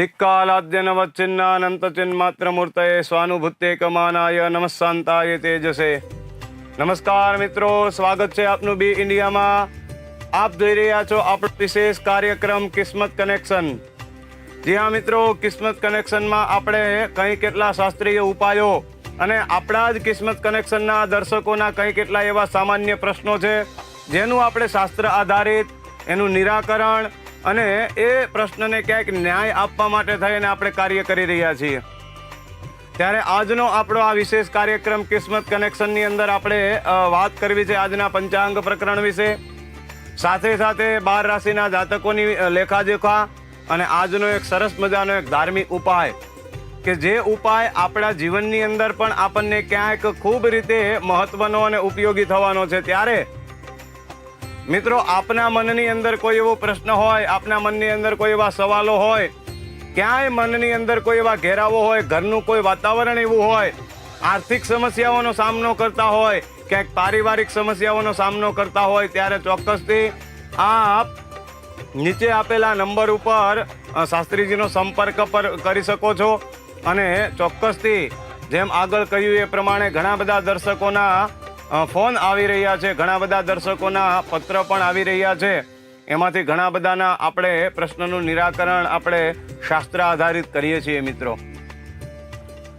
દિક્કાલાદ્યનવચ્છિન્નાનંતચિન્માત્રમૂર્તયે સ્વાનુભૂત્યેકમાનાય નમસ્સાંતાય તેજસે નમસ્કાર મિત્રો સ્વાગત છે આપનું બી ઇન્ડિયામાં આપ જોઈ રહ્યા છો આપણો વિશેષ કાર્યક્રમ કિસ્મત કનેક્શન જી હા મિત્રો કિસ્મત કનેક્શનમાં આપણે કંઈ કેટલા શાસ્ત્રીય ઉપાયો અને આપણા જ કિસ્મત કનેક્શનના દર્શકોના કંઈ કેટલા એવા સામાન્ય પ્રશ્નો છે જેનું આપણે શાસ્ત્ર આધારિત એનું નિરાકરણ અને એ પ્રશ્નને ક્યાંક ન્યાય આપવા માટે થઈને આપણે કાર્ય કરી રહ્યા છીએ. ત્યારે આજનો આપણો આ વિશેષ કાર્યક્રમ કિસ્મત કનેક્શનની અંદર આપણે વાત કરવી છે આજના પંચાંગ પ્રકરણ વિશે. સાથે સાથે બાર રાશિના જાતકોની લેખાજોખા અને આજનો એક સરસ મજાનો એક ધાર્મિક ઉપાય કે જે ઉપાય આપણા જીવનની અંદર પણ આપણને ક્યાંક ખૂબ રીતે મહત્વનો અને ઉપયોગી થવાનો છે. ત્યારે મિત્રો, આપના મનની અંદર કોઈ એવો પ્રશ્ન હોય, આપના મનની અંદર કોઈ એવા સવાલો હોય, ક્યાંય મનની અંદર કોઈ એવા ઘેરાવો હોય, ઘરનું કોઈ વાતાવરણ એવું હોય, આર્થિક સમસ્યાઓનો સામનો કરતા હોય, ક્યાંક પારિવારિક સમસ્યાઓનો સામનો કરતા હોય, ત્યારે ચોક્કસથી આપ નીચે આપેલા નંબર ઉપર શાસ્ત્રીજીનો સંપર્ક પર કરી શકો છો. અને ચોક્કસથી જેમ આગળ કહ્યું એ પ્રમાણે ઘણા બધા દર્શકોના ફોન આવી રહ્યા છે. ઘણા બધા દર્શકોના પત્ર પણ આવી રહ્યા છે. એમાંથી ઘણા બધાના આપણે પ્રશ્નનું નિરાકરણ આપણે શાસ્ત્ર આધારિત કરીએ છીએ મિત્રો.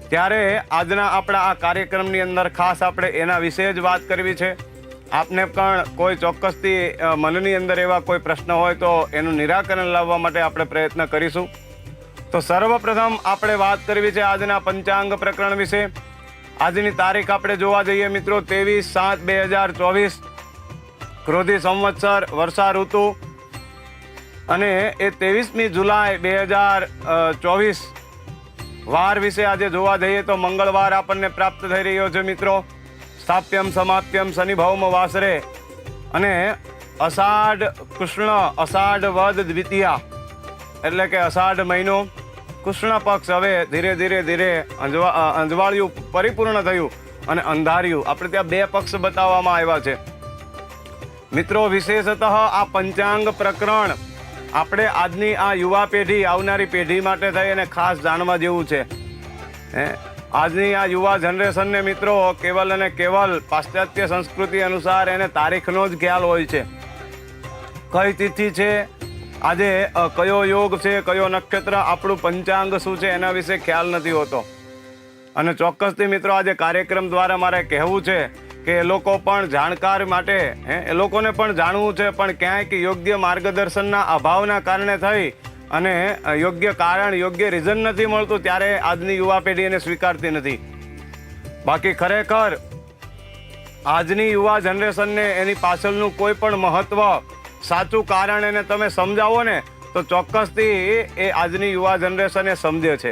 ત્યારે આજના આપણા આ કાર્યક્રમની અંદર ખાસ આપણે એના વિશે જ વાત કરવી છે. આપને પણ કોઈ ચોક્કસથી મનની અંદર એવા કોઈ પ્રશ્ન હોય તો એનું નિરાકરણ લાવવા માટે આપણે પ્રયત્ન કરીશું. તો સર્વપ્રથમ આપણે વાત કરવી છે આજના પંચાંગ પ્રકરણ વિશે. આજની તારીખ આપણે જોવા જઈએ મિત્રો, ત્રેવીસ સાત બે હજાર ચોવીસ. ક્રોધી સંવત્સર, વર્ષા ઋતુ. અને એ ત્રેવીસમી જુલાઈ બે હજાર ચોવીસ. વાર વિશે આજે જોવા જઈએ તો મંગળવાર આપણને પ્રાપ્ત થઈ રહ્યો છે મિત્રો. સ્થાપ્યમ, સમાપ્યમ શનિભાવમ વાસરે. અને અષાઢ કૃષ્ણ, અષાઢ વદ દ્વિતીયા. એટલે કે અષાઢ મહિનો. કૃષ્ણ પક્ષ હવે ધીરે ધીરે ધીરે અંજવા અંજવાળિયું પરિપૂર્ણ થયું અને અંધાર્યું. આપણે ત્યાં બે પક્ષ બતાવવામાં આવ્યા છે. મિત્રો, વિશેષતઃ આ પંચાંગ પ્રકરણ આપણે આજની આ યુવા પેઢી, આવનારી પેઢી માટે થઈ અને ખાસ જાણવા જેવું છે. હે? આજની આ યુવા જનરેશનને મિત્રો, કેવલ અને કેવલ પાશ્ચાત્ય સંસ્કૃતિ અનુસાર એને તારીખનો જ ખ્યાલ હોય છે. કઈ તિથિ છે? આજે કયો યોગ છે, કયો નક્ષત્ર, આપણું પંચાંગ શું છે, એના વિશે ખ્યાલ નથી હોતો. અને ચોક્કસથી મિત્રો, આજે કાર્યક્રમ દ્વારા મારે કહેવું છે કે એ લોકો પણ જાણકાર માટે, હે, એ લોકોને પણ જાણવું છે, પણ ક્યાંક યોગ્ય માર્ગદર્શનના અભાવના કારણે થઈ અને યોગ્ય કારણ, યોગ્ય રીઝન નથી મળતું, ત્યારે આજની યુવા પેઢી એને સ્વીકારતી નથી. બાકી ખરેખર, આજની યુવા જનરેશનને એની પાછળનું કોઈ પણ મહત્વ સાચું કારણ એને તમે સમજાવો ને, તો ચોક્કસથી એ આજની યુવા જનરેશન સમજે છે.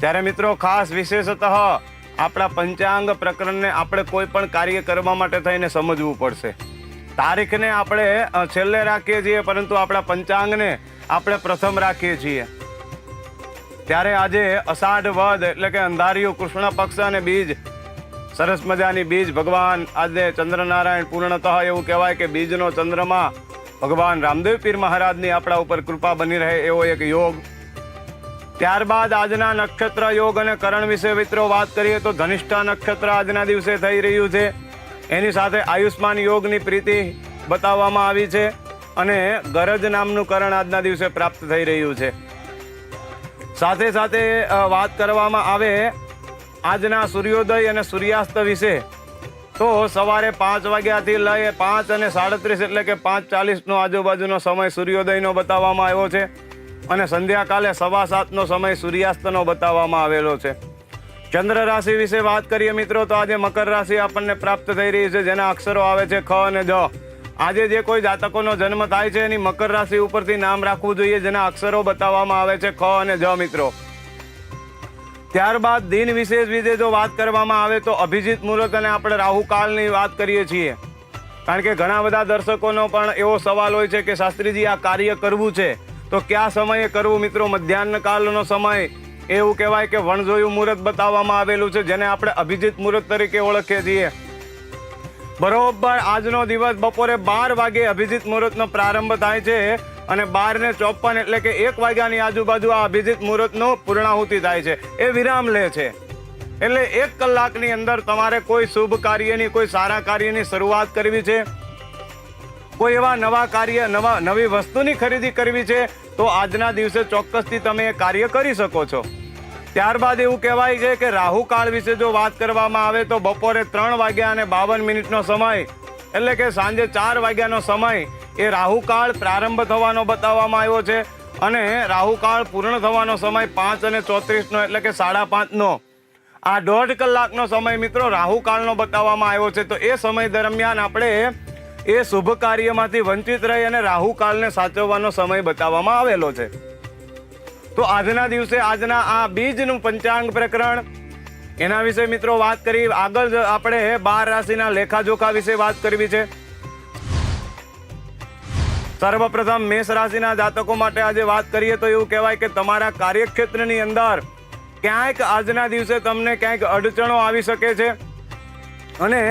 ત્યારે મિત્રો, ખાસ વિશેષતઃ આપણા પંચાંગ પ્રકરણને આપણે કોઈ પણ કાર્ય કરવા માટે થઈને સમજવું પડશે. તારીખને આપણે છેલ્લે રાખીએ છીએ, પરંતુ આપણા પંચાંગને આપણે પ્રથમ રાખીએ છીએ. ત્યારે આજે અષાઢ વદ એટલે કે અંધારિયું, કૃષ્ણ પક્ષ અને બીજ સરસ મજાની બીજ ભગવાન આજે ચંદ્રનારાયણ પૂર્ણતઃ એવું કહેવાય કે બીજનો ચંદ્રમાં ભગવાન રામદેવ પીર મહારાજની આપણા ઉપર કૃપા બની રહે એવો એક યોગ. ત્યારબાદ આજના નક્ષત્ર યોગ અને કરણ વિશે મિત્રો વાત કરીએ તો ધનિષ્ઠા નક્ષત્ર આજના દિવસે થઈ રહ્યું છે. એની સાથે આયુષ્માન યોગની પ્રીતિ બતાવવામાં આવી છે અને ગરજ નામનું કરણ આજના દિવસે પ્રાપ્ત થઈ રહ્યું છે. સાથે સાથે વાત કરવામાં આવે આજના સૂર્યોદય અને સૂર્યાસ્ત વિશે. તો સવારે પાંચ વાગ્યાથી લઈ પાંચ અને સાડત્રીસ એટલે કે પાંચ ચાલીસનો આજુબાજુનો સમય સૂર્યોદયનો બતાવવામાં આવ્યો છે. અને સંધ્યાકાલે સવા સાતનો સમય સૂર્યાસ્તનો બતાવવામાં આવેલો છે. ચંદ્ર રાશિ વિશે વાત કરીએ મિત્રો, તો આજે મકર રાશિ આપણને પ્રાપ્ત થઈ રહી છે, જેના અક્ષરો આવે છે ખ અને જ આજે જે કોઈ જાતકોનો જન્મ થાય છે, એની મકર રાશિ ઉપરથી નામ રાખવું જોઈએ, જેના અક્ષરો બતાવવામાં આવે છે ખ અને જ મિત્રો. ત્યારબાદ દિન વિશેષ વિશે જો વાત કરવામાં આવે તો અભિજીત મુહૂર્ત અને આપણે રાહુકાળની વાત કરીએ છીએ. કારણ કે ઘણા બધા દર્શકોનો પણ એવો સવાલ હોય છે કે શાસ્ત્રીજી આ કાર્ય કરવું છે? તો કયા સમયે કરવું મિત્રો? મધ્યાહન કાળનો સમય એવું કહેવાય કે વણજોયું મુહૂર્ત બતાવવામાં આવેલું છે, જેને આપણે અભિજીત મુહૂર્ત તરીકે ઓળખીએ છીએ. બરોબર, આજનો દિવસ બપોરે બાર વાગે અભિજીત મુહૂર્તનો પ્રારંભ થાય છે. અને બાર ને ચોપન એટલે કે એક વાગ્યાની આજુબાજુ આ અભિજીત મુહૂર્તનો પૂર્ણાહુતિ થાય છે. એ વિરામ લે છે. એટલે એક કલાકની અંદર તમારે કોઈ શુભ કાર્યની, કોઈ સારા કાર્યની શરૂઆત કરવી છે, કોઈ એવા નવા કાર્ય, નવા, નવી વસ્તુની ખરીદી કરવી છે, તો આજના દિવસે ચોક્કસથી તમે એ કાર્ય કરી શકો છો. ત્યારબાદ એવું કહેવાય છે કે રાહુકાળ વિશે જો વાત કરવામાં આવે તો બપોરે ત્રણ વાગ્યા અને બાવન મિનિટનો સમય એટલે કે સાંજે ચાર વાગ્યાનો સમય એ રાહુકાળ પ્રારંભ થવાનો બતાવવામાં આવ્યો છે અને રાહુકાળ પૂર્ણ થવાનો સમય પાંચ અને ચોત્રીસનો એટલે કે સાડા પાંચનો. આ દોઢ કલાકનો સમય મિત્રો રાહુકાળનો બતાવવામાં આવ્યો છે. તો એ સમય દરમિયાન આપણે એ શુભ કાર્યમાંથી વંચિત રહી અને રાહુકાળને સાચવવાનો સમય બતાવવામાં આવેલો છે. તો આજના દિવસે આજના આ બીજનું પંચાંગ પ્રકરણ એના વિશે મિત્રો વાત કરી. આગળ આપણે બાર રાશિના લેખાજોખા વિશે વાત કરવી છે. સર્વપ્રથમ મેષ રાશિના જાતકો માટે આજે વાત કરીએ તો એવું કહેવાય કે તમારા કાર્યક્ષેત્રની અંદર ક્યાંક આજના દિવસે તમને ક્યાંક અડચણો આવી શકે છે. અને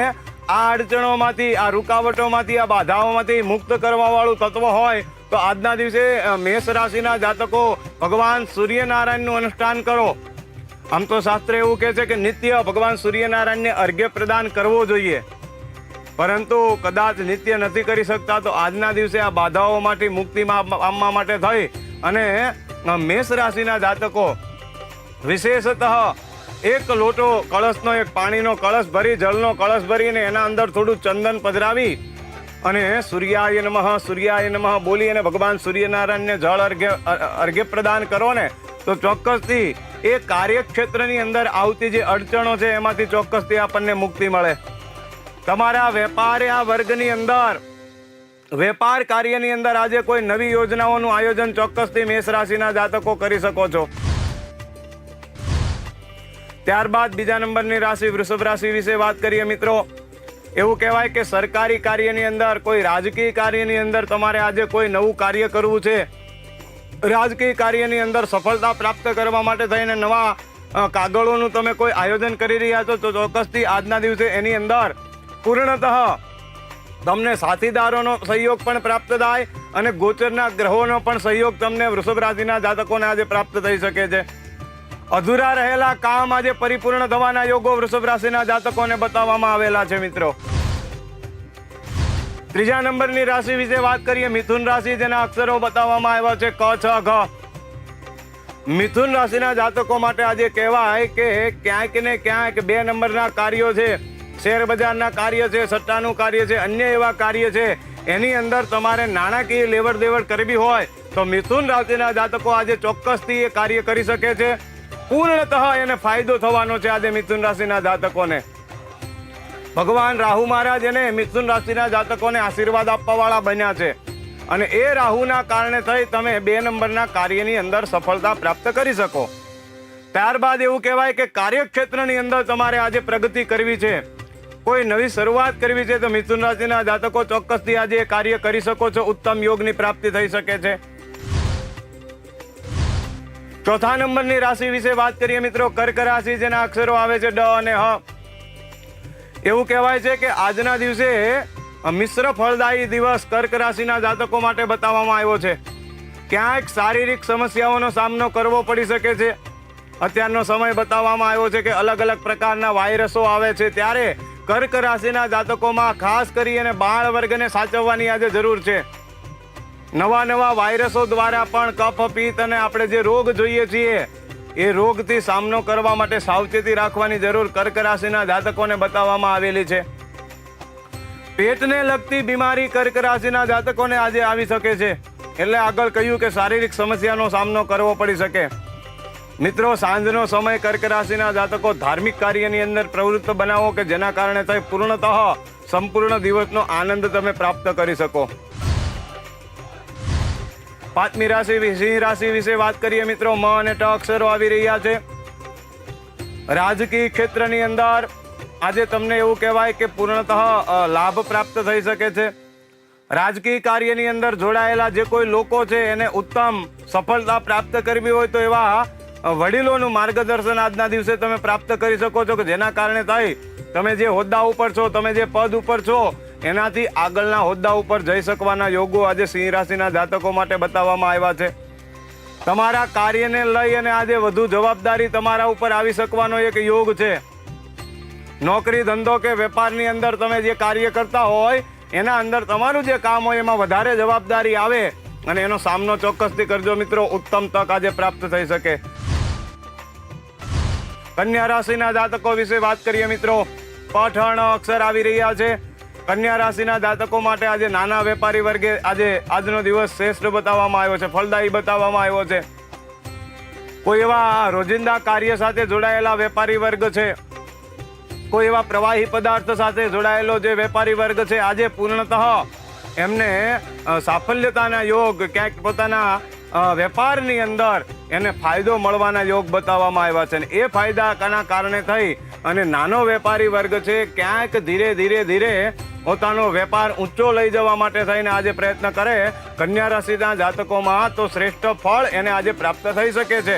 આ અડચણોમાંથી, આ રૂકાવટોમાંથી, આ બાધાઓમાંથી મુક્ત કરવાવાળું તત્વ હોય તો આજના દિવસે મેષ રાશિના જાતકો ભગવાન સૂર્યનારાયણનું અનુષ્ઠાન કરો. આમ તો શાસ્ત્ર એવું કહે છે કે નિત્ય ભગવાન સૂર્યનારાયણને અર્ઘ્ય પ્રદાન કરવો જોઈએ. પરંતુ કદાચ નિત્ય નથી કરી શકતા તો આજના દિવસે આ બાધાઓમાંથી મુક્તિ પામવા માટે થઈ. અને મેષ રાશિના જાતકો, વિશેષતઃ એક લોટો કળશનો, એક પાણીનો કળશ ભરી, જળનો કળશ ભરીને એના અંદર થોડું ચંદન પધરાવી અને સૂર્યાય નમઃ સૂર્યાય નમઃ બોલી અને ભગવાન સૂર્યનારાયણને જળ અર્ઘ્ય અર્ઘ્ય પ્રદાન કરો ને તો ચોક્કસથી એ કાર્યક્ષેત્રની અંદર આવતી જે અડચણો છે, એમાંથી ચોક્કસથી આપણને મુક્તિ મળે. તમારા વેપાર્યા વર્ગની અંદર, વેપાર કાર્યની અંદર આજે કોઈ નવી યોજનાઓનું આયોજન ચોક્કસથી મેષ રાશિના જાતકો કરી શકો છો. ત્યારબાદ બીજા નંબરની રાશિ વૃષભ રાશિ વિશે વાત કરીએ મિત્રો. એવું કહેવાય કે સરકારી કાર્યની અંદર, કોઈ રાજકીય કાર્યની અંદર તમારે આજે કોઈ નવું કાર્ય કરવું છે. રાજકીય કાર્યની અંદર સફળતા પ્રાપ્ત કરવા માટે થઈને નવા કાગળોનું તમે કોઈ આયોજન કરી રહ્યા છો, તો ચોક્કસથી આજના દિવસે એની અંદર પૂર્ણતઃ તમને સાથીદારોનો સહયોગ પણ પ્રાપ્ત થાય અને ગોચરના ગ્રહોનો પણ સહયોગ તમને વૃષભ રાશિના જાતકોને આજે પ્રાપ્ત થઈ શકે છે. અધૂરા રહેલા કામ આજે પરિપૂર્ણ થવાના યોગો વૃષભ રાશિના જાતકોને બતાવવામાં આવેલા છે મિત્રો. ત્રીજા નંબરની રાશિ વિશે વાત કરીએ. મિથુન રાશિ જેના અક્ષરો બતાવવામાં આવ્યા છે ક, છ, ઘ. મિથુન રાશિના જાતકો માટે આજે કહેવાય કે ક્યાંક ને ક્યાંક બે નંબરના કાર્યો છે. શેર બજારના કાર્ય છે, સટ્ટાનું કાર્ય છે, અન્ય એવા કાર્ય છે. એની અંદર તમારે નાણાકીય લેવડ દેવડ કરવી હોય તો મિથુન રાશિના જાતકો આજે ચોક્કસથી એ કાર્ય કરી શકે છે. પૂર્ણતઃ એને ફાયદો થવાનો છે આજે મિથુન રાશિના જાતકોને. ભગવાન રાહુ મહારાજ એને મિથુન રાશિના જાતકોને આશીર્વાદ આપવાવાળા બન્યા છે. અને એ રાહુના કારણે થઈ તમે બે નંબરના કાર્યની અંદર સફળતા પ્રાપ્ત કરી શકો. ત્યારબાદ એવું કહેવાય કે કાર્યક્ષેત્રની અંદર તમારે આજે પ્રગતિ કરવી છે. કોઈ નવી શરૂઆત કરવી છે તો મિથુન રાશિના જાતકો ચોક્કસથી આજે કાર્ય કરી શકો છો. ઉત્તમ યોગની પ્રાપ્તિ થઈ શકે છે. ચોથા નંબરની રાશિ વિશે વાત કરીએ મિત્રો. કર્ક રાશિ જેના અક્ષરો આવે છે ડ અને હ. એવું કહેવાય છે કે આજના દિવસે મિશ્ર ફળદાયી દિવસ કર્ક રાશિના જાતકો માટે બતાવવામાં આવ્યો છે. ક્યાંક શારીરિક સમસ્યાઓનો સામનો કરવો પડી શકે છે. અત્યારનો સમય બતાવવામાં આવ્યો છે કે અલગ અલગ પ્રકારના વાયરસો આવે છે. ત્યારે કર્ક રાશિના જાતકોમાં ખાસ કરી અને બાળ વર્ગને સાચવવાની આજે જરૂર છે. નવા નવા વાયરસો દ્વારા પણ કફ, પિત્ત અને આપણે જે રોગ જોઈએ છીએ એ રોગથી સામનો કરવા માટે સાવચેતી રાખવાની જરૂર કર્ક રાશિના જાતકોને બતાવવામાં આવેલી છે. પેટને લગતી બીમારી કર્ક રાશિના જાતકોને આજે આવી શકે છે. એટલે આગળ કહ્યું કે શારીરિક સમસ્યાનો સામનો કરવો પડી શકે. મિત્રો, સાંજનો સમય કર્ક રાશિના જાતકો ધાર્મિક કાર્યની અંદર પ્રવૃત્ત બનાવો કે જેના કારણે થઈ પૂર્ણતઃ સંપૂર્ણ દિવસનો આનંદ તમે પ્રાપ્ત કરી શકો. પાંચમી રાશિ સિંહ રાશિ વિશે વાત કરીએ મિત્રો. મ અને ટ અક્ષરો આવી રહ્યા છે. રાજકીય ક્ષેત્રની અંદર આજે તમને એવું કહેવાય કે પૂર્ણતઃ લાભ પ્રાપ્ત થઈ શકે છે. રાજકીય કાર્યની અંદર જોડાયેલા જે કોઈ લોકો છે, એને ઉત્તમ સફળતા પ્રાપ્ત કરવી હોય તો એવા વડીલોનું માર્ગદર્શન આજના દિવસે તમે પ્રાપ્ત કરી શકો છો કે જેના કારણે થઈ તમે જે હોદ્દા ઉપર છો, તમે જે પદ ઉપર છો એનાથી આગળના હોદ્દા ઉપર જઈ શકવાના યોગો આજે સિંહ રાશિના જાતકો માટે બતાવવામાં આવ્યા છે. તમારા કાર્યને લઈ અને આજે વધુ જવાબદારી તમારા ઉપર આવી શકવાનો એક યોગ છે. નોકરી, ધંધો કે વેપારની અંદર તમે જે કાર્ય કરતા હોય, એના અંદર તમારું જે કામ હોય એમાં વધારે જવાબદારી આવે અને એનો સામનો ચોક્કસથી કરજો મિત્રો, ઉત્તમ તક આજે પ્રાપ્ત થઈ શકે. કન્યા રાશિના જાતકો વિશે વાત કરીએ મિત્રો. પઠણ અક્ષર આવી રહ્યા છે. કન્યા રાશિના જાતકો માટે આજે નાના વેપારી વર્ગે આજે આજનો દિવસ શ્રેષ્ઠ બતાવવામાં આવ્યો છે, ફળદાયી બતાવવામાં આવ્યો છે. કોઈ એવા રોજિંદા કાર્ય સાથે જોડાયેલા વેપારી વર્ગ છે? કોઈ એવા પ્રવાહી પદાર્થ સાથે જોડાયેલો જે વેપારી વર્ગ છે? આજે પૂર્ણતઃ એમને સાફલ્યતાના યોગ, ક્યાંક પોતાના વેપારની અંદર એને ફાયદો મળવાના યોગ બતાવવામાં આવ્યા છે અને એ ફાયદાના કારણે થઈ અને નાનો વેપારી વર્ગ છે, ક્યાંક ધીરે ધીરે ધીરે પોતાનો વેપાર ઊંચો લઈ જવા માટે થઈને આજે પ્રયત્ન કરે. કન્યા રાશિના જાતકોમાં તો શ્રેષ્ઠ ફળ એને આજે પ્રાપ્ત થઈ શકે છે.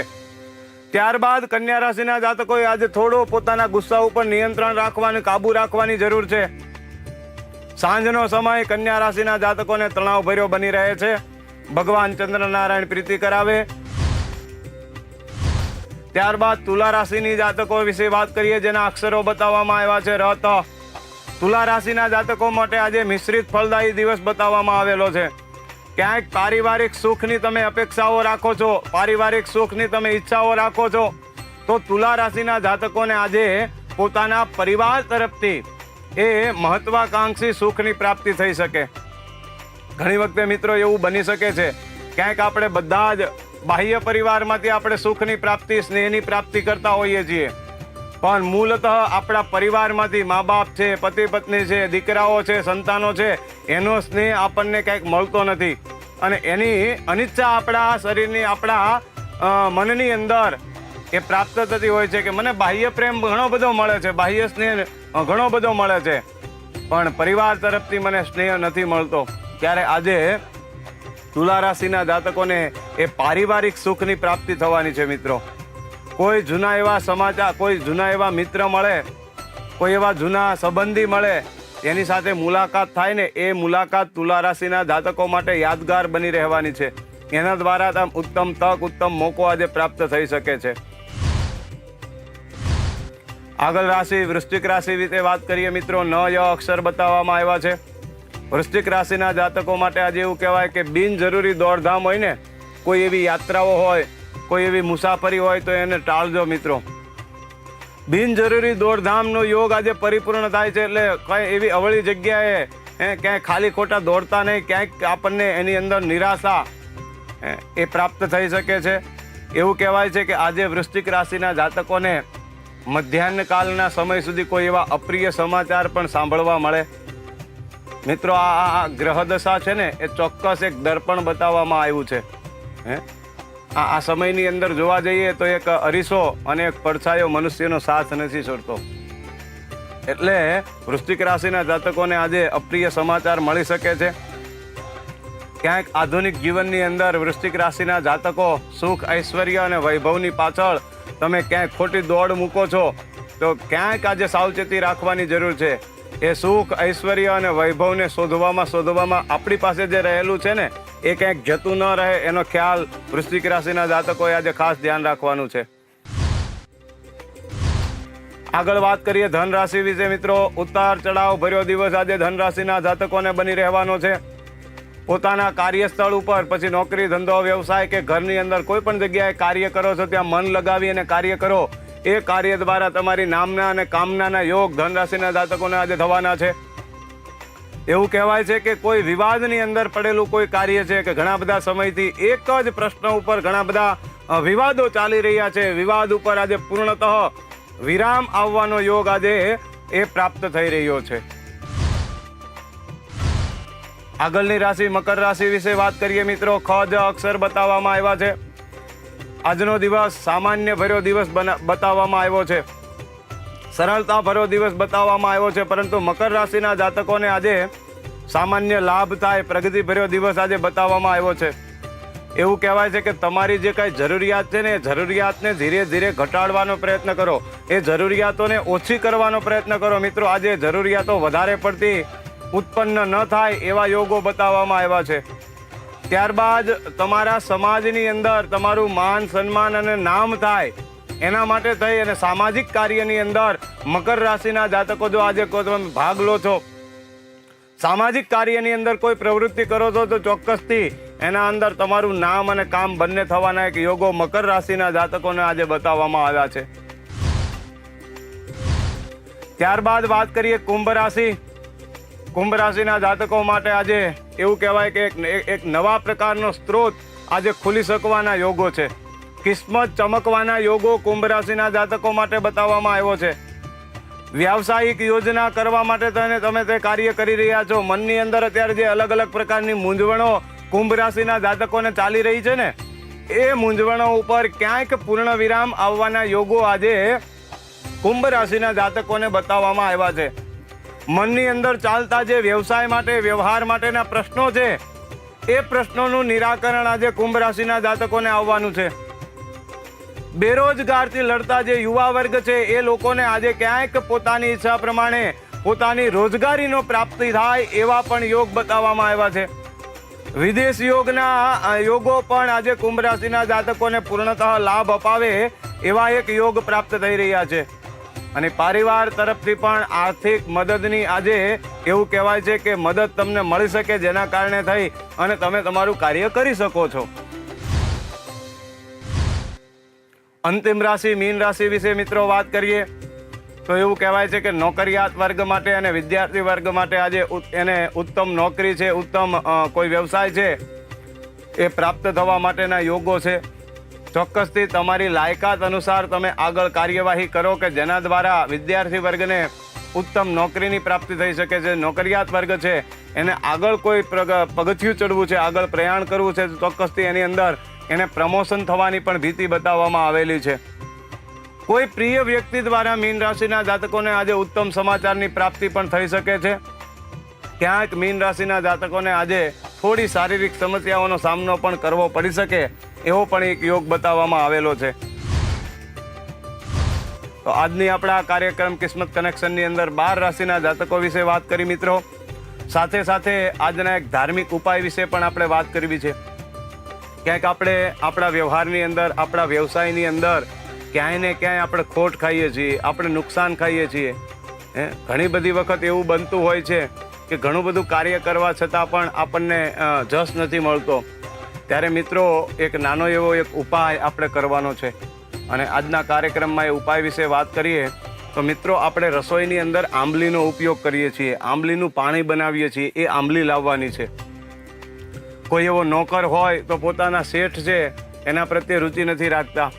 ત્યારબાદ કન્યા રાશિના જાતકોએ આજે થોડો પોતાના ગુસ્સા ઉપર નિયંત્રણ રાખવાની કાબુ રાખવાની જરૂર છે. સાંજનો સમય કન્યા રાશિના જાતકોને તણાવ ભર્યો બની રહે છે. ભગવાન ચંદ્રનારાયણ પ્રીતિ કરાવે. ત્યારબાદ તુલા રાશિની જાતકો વિશે વાત કરીએ, જેના અક્ષરો બતાવવામાં આવ્યા છે. રત. તુલા રાશિના જાતકો માટે આજે મિશ્રિત ફળદાયી દિવસ બતાવવામાં આવેલો છે. ક્યાંક પારિવારિક સુખની તમે અપેક્ષાઓ રાખો છો, પારિવારિક સુખની તમે ઈચ્છાઓ રાખો છો, તો તુલા રાશિના જાતકોને આજે પોતાના પરિવાર તરફથી એ મહત્વાકાંક્ષી સુખની પ્રાપ્તિ થઈ શકે. ઘણી વખતે મિત્રો એવું બની શકે છે, ક્યાંક આપણે બધા જ બાહ્ય પરિવારમાંથી આપણે સુખની પ્રાપ્તિ, સ્નેહની પ્રાપ્તિ કરતા હોઈએ છીએ. પણ મૂલત આપણા પરિવારમાંથી મા બાપ છે પતિ પત્ની છે, દીકરાઓ છે, સંતાનો છે, એનો સ્નેહ આપણને કંઈક મળતો નથી. અને એની અનિચ્છા આપણા શરીરની, આપણા મનની અંદર એ પ્રાપ્ત થતી હોય છે કે મને બાહ્ય પ્રેમ ઘણો બધો મળે છે, બાહ્ય સ્નેહ ઘણો બધો મળે છે. પણ પરિવાર તરફથી મને સ્નેહ નથી મળતો. ત્યારે આજે તુલા રાશિના જાતકોને એ પારિવારિક સુખની પ્રાપ્તિ થવાની છે મિત્રો. કોઈ જૂના એવા સમાચાર, કોઈ જૂના એવા મિત્ર મળે, કોઈ એવા જૂના સંબંધી મળે, એની સાથે મુલાકાત થાય ને એ મુલાકાત તુલા રાશિના જાતકો માટે યાદગાર બની રહેવાની છે. એના દ્વારા તમ ઉત્તમ તક, ઉત્તમ મોકો આજે પ્રાપ્ત થઈ શકે છે. આગળ રાશિ, વૃશ્ચિક રાશિ વિશે વાત કરીએ મિત્રો. ન ય અક્ષર બતાવવામાં આવ્યા છે. વૃશ્ચિક રાશિના જાતકો માટે આજે એવું કહેવાય કે બિનજરૂરી દોડધામ હોય ને, કોઈ એવી યાત્રાઓ હોય, કોઈ એવી મુસાફરી હોય તો એને ટાળજો મિત્રો. બિનજરૂરી દોડધામનો યોગ આજે પરિપૂર્ણ થાય છે એટલે કંઈ એવી અવળી જગ્યાએ એ ક્યાંય ખાલી ખોટા દોડતા નહીં, ક્યાંક આપણને એની અંદર નિરાશા એ પ્રાપ્ત થઈ શકે છે. એવું કહેવાય છે કે આજે વૃશ્ચિક રાશિના જાતકોને મધ્યાહન કાલના સમય સુધી કોઈ એવા અપ્રિય સમાચાર પણ સાંભળવા મળે. મિત્રો, આ ગ્રહદશા છે ને, એ ચોક્કસ એક દર્પણ બતાવવામાં આવ્યું છે. હે? આ આ સમયની અંદર જોવા જઈએ તો એક અરીસો અને એક પડછાયો મનુષ્યનો સાથ નથી છોડતો. એટલે વૃશ્ચિક રાશિના જાતકોને આજે અપ્રિય સમાચાર મળી શકે છે. ક્યાંક આધુનિક જીવનની અંદર વૃશ્ચિક રાશિના જાતકો સુખ, ઐશ્વર્ય અને વૈભવની પાછળ તમે ક્યાંક ખોટી દોડ મૂકો છો, તો ક્યાંક આજે સાવચેતી રાખવાની જરૂર છે. એ સુખ, ઐશ્વર્ય અને વૈભવને શોધવામાં શોધવામાં આપણી પાસે જે રહેલું છે ને, એ ક્યાંક જતું ન રહે, એનો ખ્યાલ વૃશ્ચિક રાશિના જાતકોએ આજે ખાસ ધ્યાન રાખવાનું છે. આગળ વાત કરીએ ધન રાશિ વિશે, મિત્રો. ઉતાર ચડાવ ભર્યો દિવસ આજે ધન રાશિના જાતકોને બની રહેવાનો છે. પોતાના કાર્યસ્થળ ઉપર, પછી નોકરી, ધંધો, વ્યવસાય કે ઘરની અંદર કોઈ પણ જગ્યાએ કાર્ય કરો છો, ત્યાં મન લગાવી અને કાર્ય કરો. એ કાર્ય દ્વારા તમારી નામના અને કામનાના યોગ ધન રાશિના જાતકોને આજે થવાના છે. એવું કહેવાય છે કે કોઈ વિવાદની અંદર પડેલું કોઈ કાર્ય છે કે ઘણા બધા સમયથી એક જ પ્રશ્ન ઉપર ઘણા બધા વિવાદો ચાલી રહ્યા છે. વિવાદ ઉપર આજે પૂર્ણતઃ વિરામ આવવાનો યોગ આજે એ પ્રાપ્ત થઈ રહ્યો છે. આગળની રાશિ મકર રાશિ વિશે વાત કરીએ મિત્રો. ખ, જ અક્ષર બતાવવામાં આવ્યા છે. આજનો દિવસ સામાન્ય ભર્યો દિવસ બતાવવામાં આવ્યો છે. સરળતા ભર્યો દિવસ બતાવવામાં આવ્યો છે, પરંતુ મકર રાશિના જાતકોને આજે સામાન્ય લાભ થાય પ્રગતિ ભર્યો દિવસ આજે બતાવવામાં આવ્યો છે. એવું કહેવાય છે કે તમારી જે કાંઈ જરૂરિયાત છે ને એ જરૂરિયાતને ધીરે ધીરે ઘટાડવાનો પ્રયત્ન કરો. એ જરૂરિયાતોને ઓછી કરવાનો પ્રયત્ન કરો. મિત્રો, આજે જરૂરિયાતો વધારે પડતી ઉત્પન્ન ન થાય એવા યોગો બતાવવામાં આવ્યા છે. ત્યારબાદ તમારા સમાજની અંદર તમારું માન, સન્માન અને નામ થાય, એના માટે થઈ અને સામાજિક કાર્યની અંદર મકર રાશિના જાતકો જો આજે તમે ભાગ લો છો. સામાજિક કાર્યની અંદર કોઈ પ્રવૃત્તિ કરો છો તો ચોક્કસથી એના અંદર તમારું નામ અને કામ બંને થવાના એક યોગો મકર રાશિના જાતકોને આજે બતાવવામાં આવ્યા છે. ત્યારબાદ વાત કરીએ કુંભ રાશિ. કુંભ રાશિના જાતકો માટે આજે એવું કહેવાય કે એક નવા પ્રકારનો સ્ત્રોત આજે ખુલી શકવાના યોગો છે. કિસ્મત ચમકવાના યોગો કુંભ રાશિના જાતકો માટે બતાવવામાં આવ્યો છે. વ્યાવસાયિક યોજના કરવા માટે તમે તમે તે કાર્ય કરી રહ્યા છો. મનની અંદર અત્યારે જે અલગ અલગ પ્રકારની મૂંઝવણો કુંભ રાશિના જાતકોને ચાલી રહી છે ને, એ મૂંઝવણો ઉપર ક્યાંક પૂર્ણ વિરામ આવવાના યોગો આજે કુંભ રાશિના જાતકોને બતાવવામાં આવ્યા છે. મનની અંદર ચાલતા જે વ્યવસાય માટે, વ્યવહાર માટેના પ્રશ્નો છે, એ પ્રશ્નોનું નિરાકરણ આજે કુંભ રાશિના જાતકોને આવવાનું છે. બેરોજગારથી લડતા જે યુવા વર્ગ છે, એ લોકોને આજે ક્યાંક પોતાની ઈચ્છા પ્રમાણે પોતાની રોજગારીનો પ્રાપ્તિ થાય એવા પણ યોગ બતાવવામાં આવ્યા છે. વિદેશ યોગના યોગો પણ આજે કુંભ રાશિના જાતકોને પૂર્ણતઃ લાભ અપાવે એવા એક યોગ પ્રાપ્ત થઈ રહ્યા છે. અને પરિવાર તરફથી પણ આર્થિક મદદની આજે એવું કહેવાય છે કે મદદ તમને મળી શકે જેના કારણે થઈ અને તમે તમારું કાર્ય કરી શકો છો. અંતિમ રાશિ, મીન રાશિ વિશે મિત્રો વાત કરીએ, તો એવું કહેવાય છે કે નોકરિયાત વર્ગ માટે અને વિદ્યાર્થી વર્ગ માટે આજે એને ઉત્તમ નોકરી છે, ઉત્તમ કોઈ વ્યવસાય છે, એ પ્રાપ્ત થવા માટેના યોગો છે. ચોક્કસથી તમારી લાયકાત અનુસાર તમે આગળ કાર્યવાહી કરો કે જેના દ્વારા વિદ્યાર્થી વર્ગને ઉત્તમ નોકરીની પ્રાપ્તિ થઈ શકે છે, નોકરિયાત વર્ગ છે, એને આગળ કોઈ પગથિયું ચડવું છે, આગળ પ્રયાણ કરવું છે ચોક્કસથી એની અંદર એને પ્રમોશન થવાની પણ ભીતિ બતાવવામાં આવેલી છે. કોઈ પ્રિય વ્યક્તિ દ્વારા મીન રાશિના જાતકોને આજે ઉત્તમ સમાચારની પ્રાપ્તિ પણ થઈ શકે છે. ક્યાંક મીન રાશિના જાતકોને આજે થોડી શારીરિક સમસ્યાઓનો સામનો પણ કરવો પડી શકે. એવો પણ એક યોગ બતાવવામાં આવેલો છે. તો આજની આપણા આ કાર્યક્રમ કિસ્મત કનેક્શનની અંદર બાર રાશિના જાતકો વિશે વાત કરી મિત્રો. સાથે સાથે આજના એક ધાર્મિક ઉપાય વિશે પણ આપણે વાત કરવી છે. ક્યાંક આપણે આપણા વ્યવહારની અંદર, આપણા વ્યવસાયની અંદર ક્યાંય ને ક્યાંય આપણે ખોટ ખાઈએ છીએ, આપણે નુકસાન ખાઈએ છીએ. હે? ઘણી બધી વખત એવું બનતું હોય છે કે ઘણું બધું કાર્ય કરવા છતાં પણ આપણને જશ નથી મળતો. ત્યારે મિત્રો, એક નાનો એવો એક ઉપાય આપણે કરવાનો છે. અને આજના કાર્યક્રમમાં એ ઉપાય વિશે વાત કરીએ, તો મિત્રો, આપણે રસોઈની અંદર આંબલીનો ઉપયોગ કરીએ છીએ. આંબલીનું પાણી બનાવીએ છીએ. એ આંબલી લાવવાની છે. કોઈ એવો નોકર હોય તો પોતાના શેઠ છે, એના પ્રત્યે રુચિ નથી રાખતા.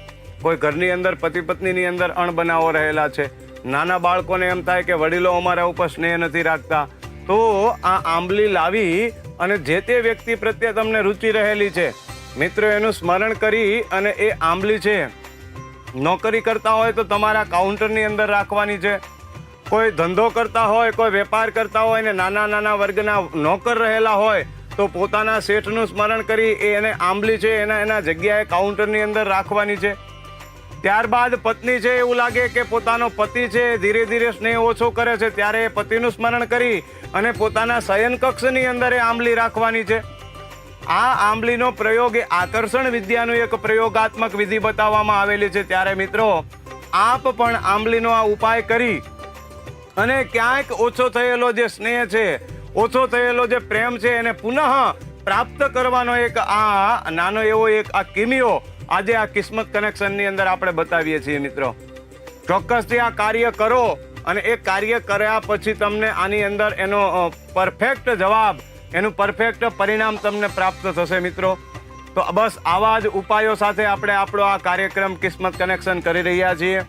કોઈ ઘરની અંદર પતિ પત્નીની અંદર અણબનાવો રહેલા છે. નાના બાળકોને એમ થાય કે વડીલો અમારા ઉપર સ્નેહ નથી રાખતા. તો આ આંબલી લાવી અને જે તે વ્યક્તિ પ્રત્યે તમને રુચિ રહેલી છે, મિત્રો એનું સ્મરણ કરી અને એ આંબલી છે. નોકરી કરતા હોય તો તમારા કાઉન્ટરની અંદર રાખવાની છે. કોઈ ધંધો કરતા હોય, કોઈ વેપાર કરતા હોય ને નાના નાના વર્ગના નોકર રહેલા હોય, તો પોતાના શેઠનું સ્મરણ કરી એને આંબલી છે, એના એના જગ્યાએ કાઉન્ટરની અંદર રાખવાની છે. ત્યારબાદ પત્ની છે એવું લાગે કે પોતાનો પતિ છે, ધીરે ધીરે સ્નેહ ઓછો કરે છે, ત્યારે એ પતિનું સ્મરણ કરી અને પોતાના શયન કક્ષની અંદર આંબલી રાખવાની છે. આ આંબલીનો પ્રયોગ એ આકર્ષણ વિદ્યાનું એક પ્રયોગાત્મક વિધિ બતાવવામાં આવેલી છે. ત્યારે મિત્રો, આપ પણ આંબલીનો આ ઉપાય કરી અને ક્યાંક ઓછો થયેલો જે સ્નેહ છે, ઓછો થયેલો જે પ્રેમ છે, એને પુનઃ પ્રાપ્ત કરવાનો એક આ નાનો એવો એક આ કિમિયો આજે આ કિસ્મત કનેક્શનની અંદર આપણે બતાવીએ છીએ મિત્રો. ચોક્કસથી આ કાર્ય કરો અને એ કાર્ય કર્યા પછી તમને આની અંદર એનો પરફેક્ટ જવાબ, એનું પરફેક્ટ પરિણામ તમને પ્રાપ્ત થશે મિત્રો. તો બસ આવા જ ઉપાયો સાથે આપણે આપણો આ કાર્યક્રમ કિસ્મત કનેક્શન કરી રહ્યા છીએ.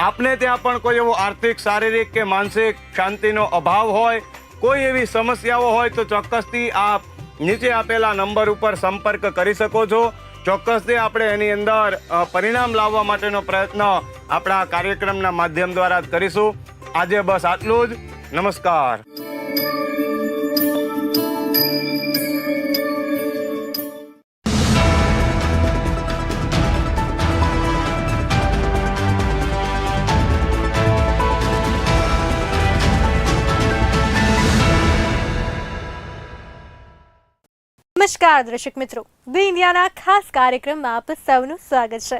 આપને ત્યાં પણ કોઈ એવો આર્થિક, શારીરિક કે માનસિક શાંતિનો અભાવ હોય, કોઈ એવી સમસ્યાઓ હોય તો ચોક્કસથી આપ નીચે આપેલા નંબર ઉપર સંપર્ક કરી શકો છો. ચોક્કસથી આપણે એની અંદર પરિણામ લાવવા માટેનો પ્રયત્ન આપણા કાર્યક્રમના માધ્યમ દ્વારા જ કરીશું. આજે બસ આટલું જ. નમસ્કાર. નમસ્કાર દર્શક મિત્રો બી ઇન્ડિયાના ખાસ કાર્યક્રમમાં આપ સૌનું સ્વાગત છે.